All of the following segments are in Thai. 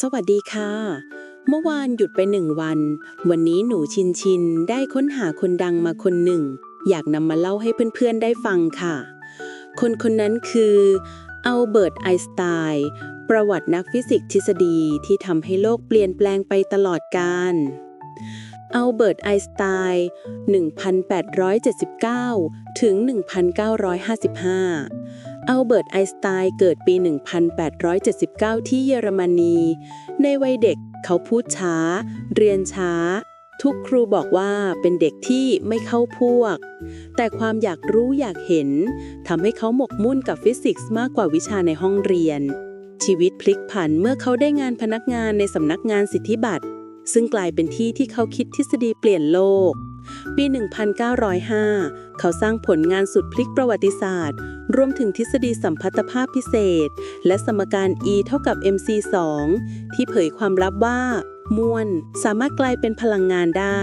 สวัสดีค่ะ เมื่อวานหยุดไปหนึ่งวัน วันนี้หนูชินชินได้ค้นหาคนดังมาคนหนึ่ง อยากนำมาเล่าให้เพื่อนๆได้ฟังค่ะ คนคนนั้นคืออัลเบิร์ตไอน์สไตน์ประวัตินักฟิสิกส์ทฤษฎีที่ทำให้โลกเปลี่ยนแปลงไปตลอดกาลอัลเบิร์ตไอน์สไตน์1879 ถึง 1955 อัลเบิร์ตไอน์สไตน์เกิดปี 1879 ที่เยอรมนี ในวัยเด็กเขาพูดช้า เรียนช้า ทุกครูบอกว่าเป็นเด็กที่ไม่เข้าพวก แต่ความอยากรู้อยากเห็นทำให้เขาหมกมุ่นกับฟิสิกส์มากกว่าวิชาในห้องเรียน ชีวิตพลิกผันเมื่อเขาได้งานพนักงานในสำนักงานสิทธิบัตร ซึ่งกลายเป็นที่ที่เขาคิดทฤษฎีเปลี่ยนโลก ปี 1905 เขาสร้างผลงานสุดพลิกประวัติศาสตร์ รวมถึงทฤษฎีสัมพัทธภาพพิเศษ และสมการ E เท่ากับ mc 2 ที่เผยความลับว่า มวลสามารถกลายเป็นพลังงานได้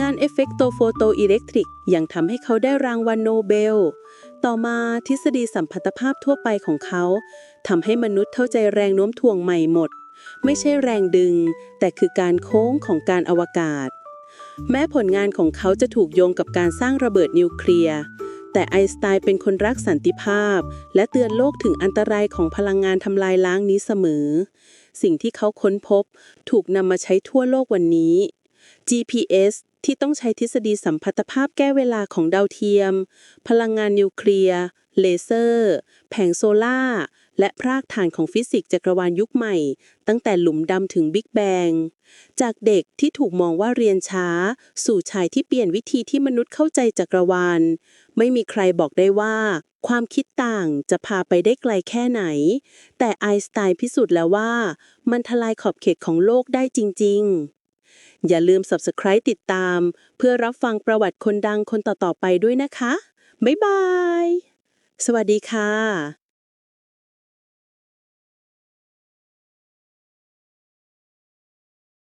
งานเอฟเฟกโตโฟโตอิเล็กทริกยังทำให้เขาได้รางวัลโนเบล ต่อมาทฤษฎีสัมพัทธภาพทั่วไปของเขาทำให้มนุษย์เข้าใจแรงโน้มถ่วงใหม่หมด ไม่ใช่แรงดึง แต่คือการโค้งของการอวกาศ แม้ผลงานของเขาจะถูกโยงกับการสร้างระเบิดนิวเคลียร์ แต่ไอสไตน์เป็นคนรักสันติภาพ และเตือนโลกถึงอันตรายของพลังงานทำลายล้างนี้เสมอ สิ่งที่เขาค้นพบ ถูกนำมาใช้ทั่วโลกวันนี้ GPS ที่ต้องใช้ทฤษฎีสัมพัทธภาพแก้เวลาของดาวเทียม พลังงานนิวเคลียร์ เลเซอร์ แผงโซล่า และพรากฐานของฟิสิกส์จักรวาลยุคใหม่ ตั้งแต่หลุมดำถึงบิ๊กแบง จากเด็กที่ถูกมองว่าเรียนช้า สู่ชายที่เปลี่ยนวิธีที่มนุษย์เข้าใจจักรวาล ไม่มีใครบอกได้ว่า ความคิดต่างจะพาไปได้ไกลแค่ไหน แต่ไอน์สไตน์พิสูจน์แล้วว่า มันทลายขอบเขตของโลกได้จริง ๆอย่าลืม Subscribe ติดตาม เพื่อรับฟังประวัติคนดังคนต่อ ๆ ไปด้วยนะคะ บ๊ายบาย สวัสดีค่ะ